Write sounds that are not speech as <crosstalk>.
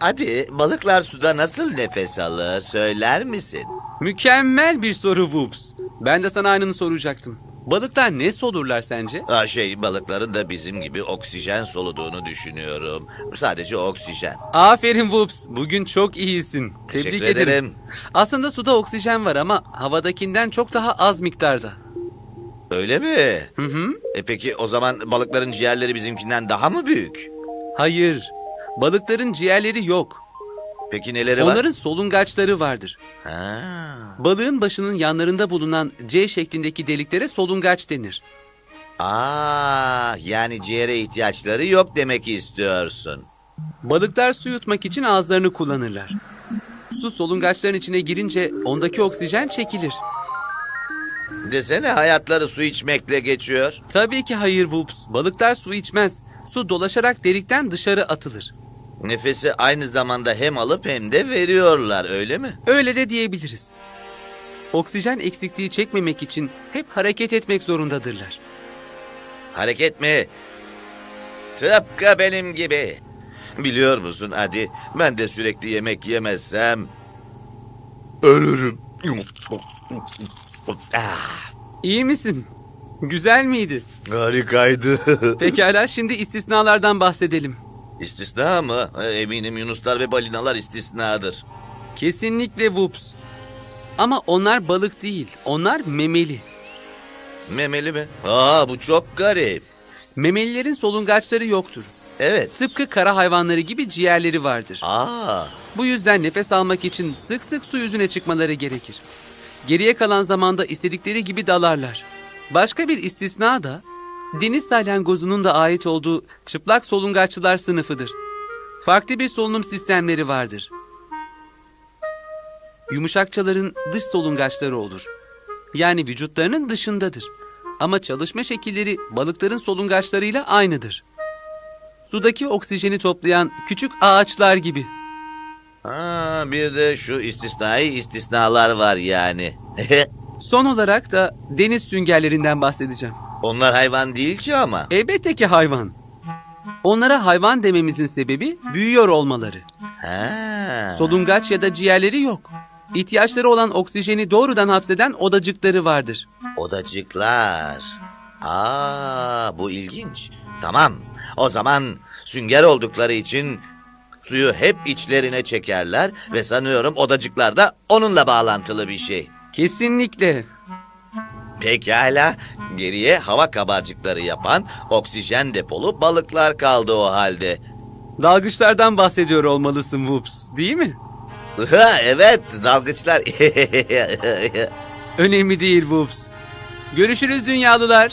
hadi balıklar suda nasıl nefes alır söyler misin? Mükemmel bir soru Whoops. Ben de sana aynını soracaktım. Balıklar ne solurlar sence? Ha şey balıkların da bizim gibi oksijen soluduğunu düşünüyorum. Sadece oksijen. Aferin Whoops. Bugün çok iyisin. Tebrik Teşekkür ederim. ederim. Aslında suda oksijen var ama havadakinden çok daha az miktarda. Öyle mi? Hı hı. E peki o zaman balıkların ciğerleri bizimkinden daha mı büyük? Hayır. Balıkların ciğerleri yok. Peki neleri var? Onların solungaçları vardır. Ha. Balığın başının yanlarında bulunan C şeklindeki deliklere solungaç denir. Aa, yani ciğere ihtiyaçları yok demek istiyorsun. Balıklar su yutmak için ağızlarını kullanırlar. Su solungaçların içine girince ondaki oksijen çekilir. Desene hayatları su içmekle geçiyor. Tabii ki hayır Whoops. Balıklar su içmez. Su dolaşarak delikten dışarı atılır. Nefesi aynı zamanda hem alıp hem de veriyorlar öyle mi? Öyle de diyebiliriz. Oksijen eksikliği çekmemek için hep hareket etmek zorundadırlar. Hareket mi? Tıpkı benim gibi. Biliyor musun hadi ben de sürekli yemek yemezsem ölürüm. Ah, İyi misin? Güzel miydi? harikaydı. <laughs> Pekala şimdi istisnalardan bahsedelim. İstisna mı? E, Eminim yunuslar ve balinalar istisnadır. Kesinlikle Whoops. Ama onlar balık değil, onlar memeli. Memeli mi? Aa bu çok garip. Memelilerin solungaçları yoktur. Evet. Tıpkı kara hayvanları gibi ciğerleri vardır. Aa, Bu yüzden nefes almak için sık sık su yüzüne çıkmaları gerekir. Geriye kalan zamanda istedikleri gibi dalarlar. Başka bir istisna da deniz salyangozunun da ait olduğu çıplak solungaççılar sınıfıdır. Farklı bir solunum sistemleri vardır. Yumuşakçaların dış solungaçları olur. Yani vücutlarının dışındadır. Ama çalışma şekilleri balıkların solungaçlarıyla aynıdır. Sudaki oksijeni toplayan küçük ağaçlar gibi. ha, bir de şu istisnai istisnalar var yani. <laughs> Son olarak da deniz süngerlerinden bahsedeceğim. Onlar hayvan değil ki ama. Elbette ki hayvan. Onlara hayvan dememizin sebebi büyüyor olmaları. Ha. Solungaç ya da ciğerleri yok. İhtiyaçları olan oksijeni doğrudan hapseden odacıkları vardır. Odacıklar. Aa, bu ilginç. Tamam. O zaman sünger oldukları için suyu hep içlerine çekerler ve sanıyorum odacıklar da onunla bağlantılı bir şey. Kesinlikle. Pekala. Geriye hava kabarcıkları yapan oksijen depolu balıklar kaldı o halde. Dalgıçlardan bahsediyor olmalısın Whoops, değil mi? Ha, evet dalgıçlar. <laughs> Önemli değil Whoops. Görüşürüz dünyalılar.